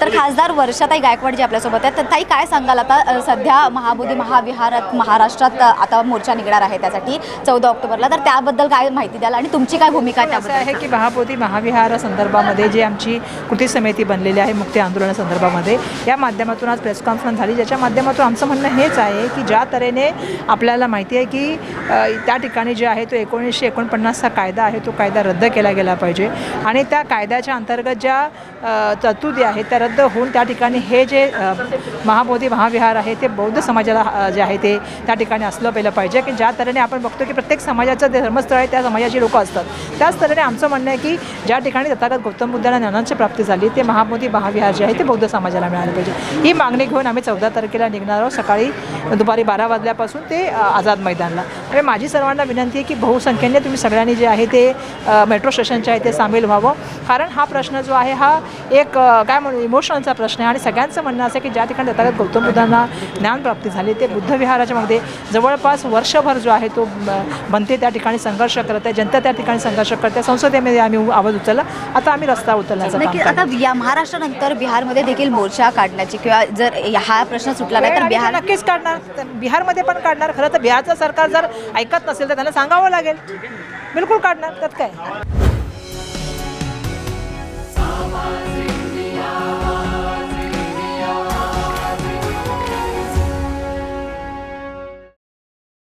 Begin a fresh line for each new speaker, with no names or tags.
तर खासदार वर्षाताई गायकवाड जी आपल्यासोबत आहेत तर ताई काय सांगाल आता सध्या महाबोधी महाविहारात महाराष्ट्रात आता मोर्चा निघणार आहे त्यासाठी चौदा ऑक्टोबरला. तर त्याबद्दल काय माहिती द्याल आणि तुमची काय भूमिका आहे
असं
त्याबद्दल?
आहे की महापोती महाविहार संदर्भामध्ये जी आमची कृती समिती बनलेली आहे मुक्ती आंदोलन संदर्भामध्ये या माध्यमातून आज प्रेस कॉन्फरन्स झाली ज्याच्या माध्यमातून आमचं म्हणणं हेच आहे की ज्या तऱ्हेने आपल्याला माहिती आहे की त्या ठिकाणी जे आहे तो एकोणीसशे एकोणपन्नासचा कायदा आहे तो कायदा रद्द केला गेला पाहिजे. आणि त्या कायद्याच्या अंतर्गत ज्या तरतुदी आहेत त्या रद्द होऊन त्या ठिकाणी हे जे महाबोधी महाविहार आहे ते बौद्ध समाजाला जे आहे ते त्या ठिकाणी असलं पहिलं पाहिजे. की ज्या तऱ्हेने आपण बघतो की प्रत्येक समाजाचं जे धर्मस्थळ आहे त्या समाजाची लोकं असतात. त्याच तऱ्हेने आमचं म्हणणं आहे की ज्या ठिकाणी तथागत गौतम बुद्धांना ज्ञानांची प्राप्ती झाली ते महाबोधी महाविहार जे आहे ते बौद्ध समाजाला मिळालं पाहिजे. ही मागणी घेऊन आम्ही चौदा तारखेला निघणार आहोत. सकाळी दुपारी बारा वाजल्यापासून ते आझाद मैदानला. आणि माझी सर्वांना विनंती आहे की बहुसंख्येने तुम्ही सगळ्यांनी जे आहे ते मेट्रो स्टेशनचे आहे ते सामील व्हावं. कारण हा प्रश्न जो आहे हा एक काय म्हणू इमोशनलचा प्रश्न आहे आणि सगळ्यांचं म्हणणं असं आहे की ज्या ठिकाणी तथागत गौतम बुद्धांना ज्ञानप्राप्ती झाली ते बुद्ध विहाराच्या मध्ये जवळपास वर्षभर जो आहे तो बनते त्या ठिकाणी संघर्ष करत आहे जनता त्या ठिकाणी संघर्ष करते संसदेमध्ये आम्ही आवाज उचलला. आता आम्ही रस्ता उचलण्याचं.
आता या महाराष्ट्रानंतर बिहारमध्ये देखील मोर्चा काढण्याची किंवा जर हा प्रश्न सुटला नाही
तर
बिहार
नक्कीच काढणार. तर बिहारमध्ये पण काढणार. खरं तर बिहारचं सरकार जर ऐकत नसेल तर त्यांना सांगावं लागेल. बिलकुल काढणार. त्यात काय?